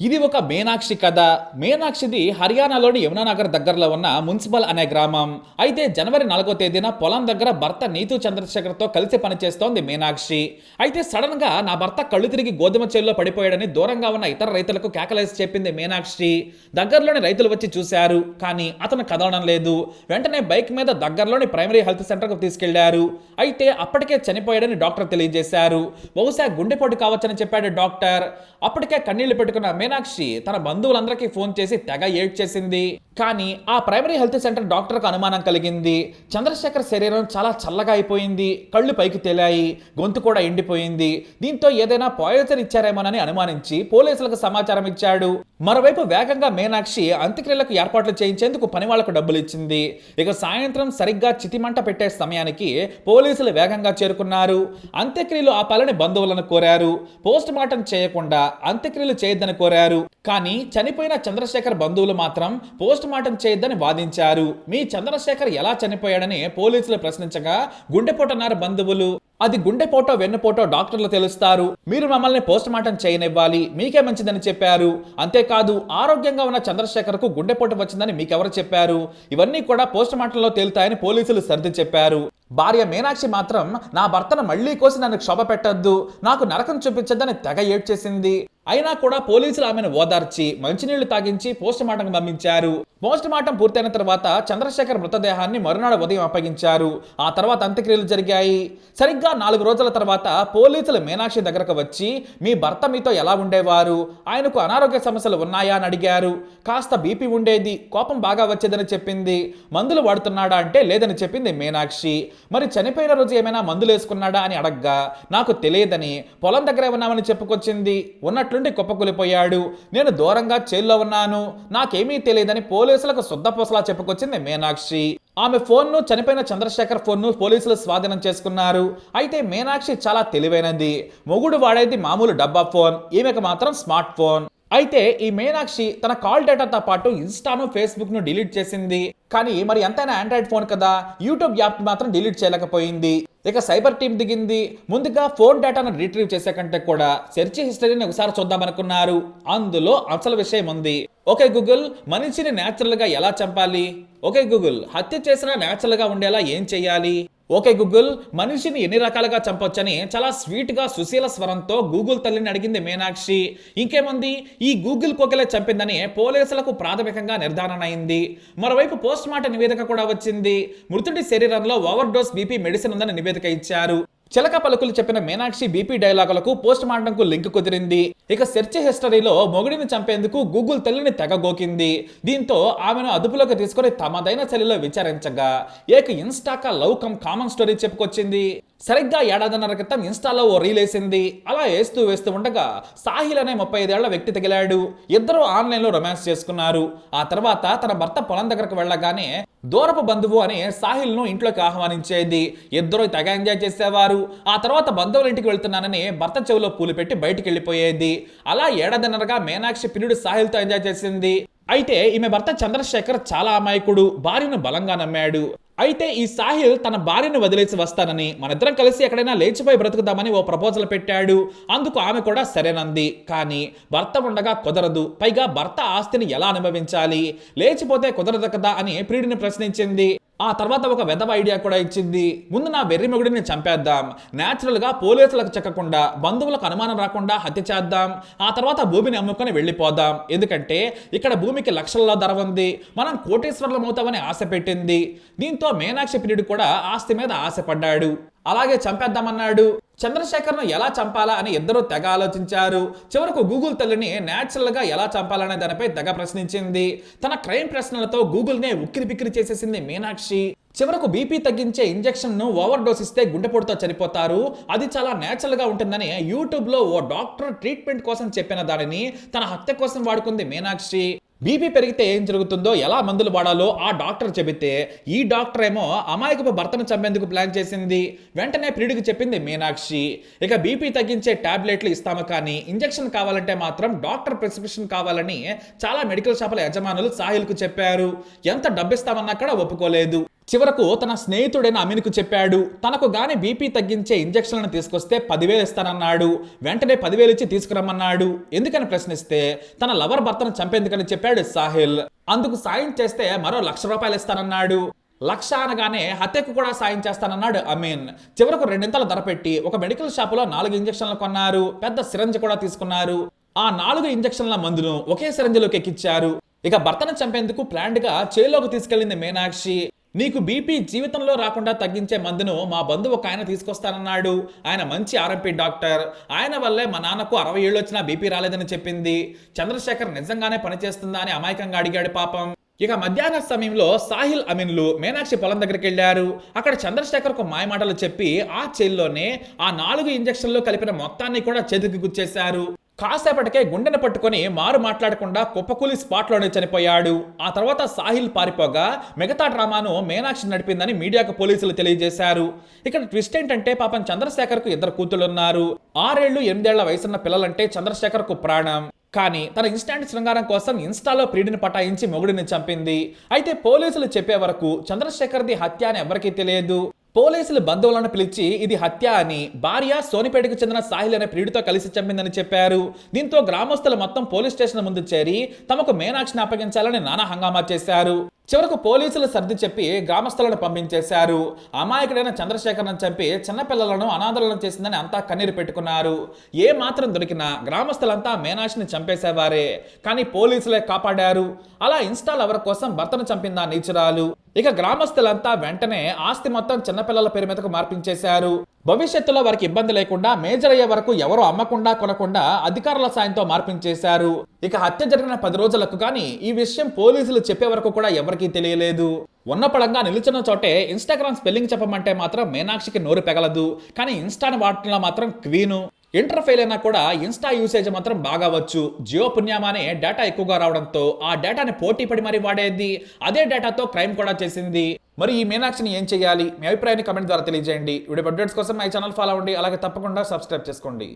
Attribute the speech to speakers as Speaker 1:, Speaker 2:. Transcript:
Speaker 1: ఇది ఒక మీనాక్షి కథ. మీనాక్షిది హర్యానాలోని యమునానగర్ దగ్గరలో ఉన్న మున్సిపల్ అనే గ్రామం. అయితే జనవరి నాలుగో తేదీన పొలం దగ్గర భర్త నీతు చంద్రశేఖర్తో కలిసి పనిచేస్తోంది మీనాక్షి. అయితే సడన్గా నా భర్త కళ్ళు తిరిగి గోధుమ చేల్లో పడిపోయాడని దూరంగా ఉన్న ఇతర రైతులకు కేకలేసి చెప్పింది మీనాక్షి. దగ్గరలోని రైతులు వచ్చి చూశారు కానీ అతను కదలడం లేదు. వెంటనే బైక్ మీద దగ్గరలోని ప్రైమరీ హెల్త్ సెంటర్కు తీసుకెళ్ళారు. అయితే అప్పటికే చనిపోయాడని డాక్టర్ తెలియజేశారు. బహుశా గుండెపోటు కావచ్చని చెప్పాడు డాక్టర్. అప్పటికే కన్నీళ్ళు పెట్టుకున్న మీనాక్షి తన బంధువులందరికీ ఫోన్ చేసి తెగ ఏడ్చేసింది. కానీ ఆ ప్రైమరీ హెల్త్ సెంటర్ డాక్టర్కు అనుమానం కలిగింది. చంద్రశేఖర్ శరీరం చాలా చల్లగా అయిపోయింది. కళ్ళు పైకి తేలాయి. గొంతు కూడా ఎండిపోయింది. దీంతో ఏదైనా పాయిజన్ ఇచ్చారేమోనని అనుమానించి పోలీసులకు సమాచారం ఇచ్చాడు. మరోవైపు వేగంగా మీనాక్షి అంత్యక్రియలకు ఏర్పాట్లు చేయించేందుకు పని వాళ్ళకు డబ్బులు ఇచ్చింది. ఇక సాయంత్రం సరిగ్గా చితిమంట పెట్టే సమయానికి పోలీసులు వేగంగా చేరుకున్నారు. అంత్యక్రియలు ఆపాలని బంధువులను కోరారు. పోస్ట్ మార్టం చేయకుండా అంత్యక్రియలు చేయొద్దని కోరారు. కానీ చనిపోయిన చంద్రశేఖర్ బంధువులు మాత్రం పోస్ట్ మార్టం చేయొద్దని వాదించారు. మీ చంద్రశేఖర్ ఎలా చనిపోయాడని పోలీసులు ప్రశ్నించగా గుండెపోటన్నారు బంధువులు. అది గుండెపోటో వెన్నుపోటో డాక్టర్లు తెలుస్తారు. మీరు మమ్మల్ని పోస్ట్ మార్టం చేయనివ్వాలి. మీకే మంచిదని చెప్పారు. అంతేకాదు ఆరోగ్యంగా ఉన్న చంద్రశేఖర్కు గుండెపోటు వచ్చిందని మీకెవరు చెప్పారు? ఇవన్నీ కూడా పోస్ట్ మార్టంలో తేలుతాయని పోలీసులు సర్ది చెప్పారు. భార్య మీనాక్షి మాత్రం నా భర్తను మళ్ళీ కోసి నన్ను క్షోభ పెట్టొద్దు నాకు నరకం చూపించద్దని తెగ ఏడ్చేసింది. అయినా కూడా పోలీసులు ఆమెను ఓదార్చి మంచినీళ్ళు తాగించి పోస్ట్ మార్టం పంపించారు. పోస్ట్ మార్టం పూర్తయిన తర్వాత చంద్రశేఖర్ మృతదేహాన్ని మరునాడు ఉదయం అప్పగించారు. ఆ తర్వాత అంత్యక్రియలు జరిగాయి. సరిగ్గా నాలుగు రోజుల తర్వాత పోలీసులు మీనాక్షి దగ్గరకు వచ్చి మీ భర్త మీతో ఎలా ఉండేవారు? ఆయనకు అనారోగ్య సమస్యలు ఉన్నాయా? అని అడిగారు. కాస్త బీపీ ఉండేది కోపం బాగా వచ్చేదని చెప్పింది. మందులు వాడుతున్నాడా అంటే లేదని చెప్పింది మీనాక్షి. మరి చనిపోయిన రోజు ఏమైనా మందులు వేసుకున్నాడా అని అడగ్గా నాకు తెలియదని పొలం దగ్గరే ఉన్నామని చెప్పుకొచ్చింది. ఉన్నట్లుండి కుప్పకూలిపోయాడు. నేను దూరంగా జైల్లో ఉన్నాను. నాకేమీ తెలియదని పోలీసులకు శుద్ధపూసలా చెప్పుకొచ్చింది మీనాక్షి. ఆమె ఫోన్ను చనిపోయిన చంద్రశేఖర్ ఫోన్ను పోలీసులు స్వాధీనం చేసుకున్నారు. అయితే మీనాక్షి చాలా తెలివైనది. మొగుడు వాడేది మామూలు డబ్బా ఫోన్ ఈమెకు మాత్రం స్మార్ట్ ఫోన్. అయితే ఈ మీనాక్షి తన కాల్ డేటాతో పాటు ఇన్స్టాను ఫేస్బుక్ను డిలీట్ చేసింది. కానీ మరి ఎంతైనా ఆండ్రాయిడ్ ఫోన్ కదా? యూట్యూబ్ యాప్ మాత్రం డిలీట్ చేయలేకపోయింది. ఇక సైబర్ టీమ్ దిగింది. ముందుగా ఫోన్ డేటాను రిట్రీవ్ చేసే కంటే కూడా సెర్చ్ హిస్టరీని ఒకసారి చూద్దామనుకున్నారు అందులో అసలు విషయం ఉంది. ఓకే గూగుల్ మనిషిని న్యాచురల్గా ఎలా చంపాలి? ఓకే గూగుల్ హత్య చేసినా న్యాచురల్గా ఉండేలా ఏం చేయాలి? ఓకే గూగుల్ మనిషిని ఎన్ని రకాలుగా చంపొచ్చని చాలా స్వీట్గా సుశీల స్వరంతో గూగుల్ తల్లిని అడిగింది మీనాక్షి. ఇంకేముంది? ఈ గూగుల్ కోకిలే చంపిందని పోలీసులకు ప్రాథమికంగా నిర్ధారణ అయింది. మరోవైపు పోస్ట్ మార్టం నివేదిక కూడా వచ్చింది. మృతుడి శరీరంలో ఓవర్ డోస్ బీపీ మెడిసిన్ ఉందని నివేదిక ఇచ్చారు. చిలక పలుకులు చెప్పిన మీనాక్షి బీపీ డైలాగులకు పోస్ట్ మార్టంకు లింక్ కుదిరింది. ఇక సెర్చ్ హిస్టరీలో మొగుడిని చంపేందుకు గూగుల్ తల్లిని తెగగోకింది. దీంతో ఆమెను అదుపులోకి తీసుకొని తమదైన శైలిలో విచారించగా. ఏక ఇన్స్టాకా లవ్ కమ్ కామన్ స్టోరీ చెప్పుకొచ్చింది. సరిగ్గా ఏడాదిన్నర క్రితం ఇన్స్టాలో ఓ రీల్ వేసింది. అలా వేస్తూ వేస్తూ ఉండగా సాహిల్ అనే ముప్పై ఐదేళ్ళ వ్యక్తి తగిలాడు. ఇద్దరు ఆన్లైన్లో రొమాన్స్ చేసుకున్నారు. ఆ తర్వాత తన భర్త పొలం దగ్గరకు వెళ్ళగానే దూరపు బంధువు అని సాహిల్ను ఇంట్లోకి ఆహ్వానించేది. ఇద్దరు తెగ ఎంజాయ్ చేసేవారు. ఆ తర్వాత బంధువుల ఇంటికి వెళ్తున్నానని భర్త చెవిలో పూలు పెట్టి బయటికి వెళ్ళిపోయేది. అలా ఏడాదిన్నరగా మీనాక్షి పిల్లుడు సాహిల్తో ఎంజాయ్ చేసింది. అయితే ఈమె భర్త చంద్రశేఖర్ చాలా అమాయకుడు. భార్యను బలంగా నమ్మాడు. అయితే ఈ సాహిల్ తన భార్యను వదిలేసి వస్తానని మనిద్దరం కలిసి ఎక్కడైనా లేచిపోయి బ్రతుకుదామని ఓ ప్రపోజల్ పెట్టాడు. అందుకు ఆమె కూడా సరేనంది. కానీ భర్త ఉండగా కుదరదు. పైగా భర్త ఆస్తిని ఎలా అనుభవించాలి? లేచిపోతే కుదరదు కదా అని ప్రియుడిని ప్రశ్నించింది. ఆ తర్వాత ఒక వెధవ ఐడియా కూడా ఇచ్చింది. ముందు నా వెర్రి మొగుడిని చంపేద్దాం. న్యాచురల్గా పోలీసులకు చెక్కకుండా బంధువులకు అనుమానం రాకుండా హత్య చేద్దాం. ఆ తర్వాత భూమిని అమ్ముకొని వెళ్ళిపోదాం. ఎందుకంటే ఇక్కడ భూమికి లక్షల్లో ధర ఉంది. మనం కోటేశ్వర్లం అవుతామని ఆశ పెట్టింది. దీంతో మీనాక్షి ప్రియుడు కూడా ఆస్తి మీద ఆశపడ్డాడు. అలాగే చంపేద్దామన్నాడు. చంద్రశేఖర్ను ఎలా చంపాలా అని ఇద్దరు తెగ ఆలోచించారు. చివరకు గూగుల్ తల్లిని న్యాచురల్గా ఎలా చంపాలనే దానిపై తెగ ప్రశ్నించింది. తన క్రైమ్ ప్రశ్నలతో గూగుల్ నే ఉక్కిరి బిక్కిరి చేసేసింది మీనాక్షి. చివరకు బీపీ తగ్గించే ఇంజెక్షన్ను ఓవర్ డోస్ ఇస్తే గుండెపోటుతో చనిపోతారు. అది చాలా నేచురల్గా ఉంటుందని యూట్యూబ్లో ఓ డాక్టర్ ట్రీట్మెంట్ కోసం చెప్పిన దానిని తన హత్య కోసం వాడుకుంది మీనాక్షి. బీపీ పెరిగితే ఏం జరుగుతుందో ఎలా మందులు వాడాలో ఆ డాక్టర్ చెబితే ఈ డాక్టర్ ఏమో అమాయకపు భర్తను చంపేందుకు ప్లాన్ చేసింది. వెంటనే ప్రియుడికి చెప్పింది మీనాక్షి. ఇక బీపీ తగ్గించే టాబ్లెట్లు ఇస్తాము కానీ ఇంజెక్షన్ కావాలంటే మాత్రం డాక్టర్ ప్రిస్క్రిప్షన్ కావాలని చాలా మెడికల్ షాపుల యజమానులు సాహిల్కు చెప్పారు. ఎంత డబ్బిస్తామన్నా కూడా ఒప్పుకోలేదు. చివరకు తన స్నేహితుడైన అమీన్కు చెప్పాడు తనకు గాని బీపీ తగ్గించే ఇంజెక్షన్లను తీసుకొస్తే పదివేలు ఇస్తానన్నాడు వెంటనే పదివేలు ఇచ్చి తీసుకురమ్మన్నాడు. ఎందుకని ప్రశ్నిస్తే తన లవర్ భర్తను చంపేందుకని చెప్పాడు సాహిల్. అందుకు సాయం చేస్తే మరో లక్ష రూపాయలు ఇస్తానన్నాడు. లక్ష అనగానే హత్యకు కూడా సాయం చేస్తానన్నాడు అమీన్. చివరకు రెండింతలు ధర పెట్టి ఒక మెడికల్ షాపులో నాలుగు ఇంజక్షన్లు కొన్నారు పెద్ద సిరంజ్ కూడా తీసుకున్నారు. ఆ నాలుగు ఇంజక్షన్ల మందును ఒకే సిరంజిలోకి ఎక్కించారు ఇక భర్తను చంపేందుకు ప్లాంట్గా చేలోకి తీసుకెళ్ళింది మీనాక్షి. నీకు బీపీ జీవితంలో రాకుండా తగ్గించే మందును మా బంధువు ఒక ఆయన తీసుకొస్తానన్నాడు. ఆయన మంచి ఆర్ఎంపీ డాక్టర్. ఆయన వల్లే మా నాన్నకు అరవై ఏళ్ళు వచ్చినా బీపీ రాలేదని చెప్పింది. చంద్రశేఖర్ నిజంగానే పనిచేస్తుందా అని అమాయకంగా అడిగాడు పాపం. ఇక మధ్యాహ్న సమయంలో సాహిల్ అమీన్లు మీనాక్షి పొలం దగ్గరికి వెళ్ళారు. అక్కడ చంద్రశేఖర్ ఒక మాయమాటలు చెప్పి ఆ చేల్లోనే ఆ నాలుగు ఇంజక్షన్లు కలిపిన మొత్తాన్ని కూడా చేతికి గుచ్చేశారు. కాసేపటికే గుండెను పట్టుకొని మారు మాట్లాడకుండా కుప్పకూలి స్పాట్లోనే చనిపోయాడు. ఆ తర్వాత సాహిల్ పారిపోగా మిగతా డ్రామాను మీనాక్షి నడిపిందని మీడియాకు పోలీసులు తెలియజేశారు. ఇక్కడ ట్విస్ట్ ఏంటంటే పాపం చంద్రశేఖర్కు ఇద్దరు కూతుళ్ళున్నారు. ఆరేళ్ళు ఎనిమిదేళ్ళ వయసున్న పిల్లలంటే చంద్రశేఖర్కు ప్రాణం. కానీ తన ఇన్స్టాంట్ శృంగారం కోసం ఇన్స్టాలో ప్రియుడిని పటాయించి మొగుడిని చంపింది. అయితే పోలీసులు చెప్పే వరకు చంద్రశేఖర్ది హత్య అని ఎవరికీ తెలియదు. పోలీసులు బంధువులను పిలిచి ఇది హత్య అని భార్య సోనిపేటకు చెందిన సాహిల్ అనే ప్రియుడితో కలిసి చంపిందని చెప్పారు. దీంతో గ్రామస్తులు మొత్తం పోలీస్ స్టేషన్ ముందు చేరి తమకు మీనాక్షిని అప్పగించాలని నానా హంగామా చేశారు. చివరకు పోలీసులు సర్ది చెప్పి గ్రామస్తులను పంపించేశారు. అమాయకుడైన చంద్రశేఖర్ను చంపి చిన్నపిల్లలను అనాథలను చేసిందని అంతా కన్నీరు పెట్టుకున్నారు. ఏ మాత్రం దొరికినా గ్రామస్తులంతా మేనాషిని చంపేసేవారే. కానీ పోలీసులే కాపాడారు. అలా ఇన్స్టాల్ అవర్ కోసం భర్తను చంపిందా నీచురాలు. ఇక గ్రామస్తులంతా వెంటనే ఆస్తి మొత్తం చిన్నపిల్లల పేరు మీదకు మార్పించేశారు. భవిష్యత్తులో వారికి ఇబ్బంది లేకుండా మేజర్ అయ్యే వరకు ఎవరు అమ్మకుండా కొనకుండా అధికారుల సాయంతో మార్పించేశారు. ఇక హత్య జరిగిన పది రోజులకు కానీ ఈ విషయం పోలీసులు చెప్పే వరకు కూడా ఎవరికీ తెలియలేదు. ఉన్న పడంగా నిలిచిన చోటే ఇన్స్టాగ్రామ్ స్పెల్లింగ్ చెప్పమంటే మాత్రం మీనాక్షికి నోరు పెగలదు. కానీ ఇన్స్టాని వాటిలో మాత్రం క్వీను. ఇంటర్ ఫెయిల్ అయినా కూడా ఇన్స్టా యూసేజ్ మాత్రం బాగా వచ్చు జియో పుణ్యమానే డేటా ఎక్కువగా రావడంతో ఆ డేటాని పోటీ పడి మరీ వాడేది. అదే డేటాతో క్రైమ్ కూడా చేసింది. మరి ఈ మీనాక్షిని ఏం చేయాలి? మీ అభిప్రాయాన్ని కమెంట్ ద్వారా తెలియజేయండి. వీడియో అప్డేట్స్ కోసం మై ఛానల్ ఫాలో అవ్వండి. అలాగే తప్పకుండా సబ్స్క్రైబ్ చేసుకోండి.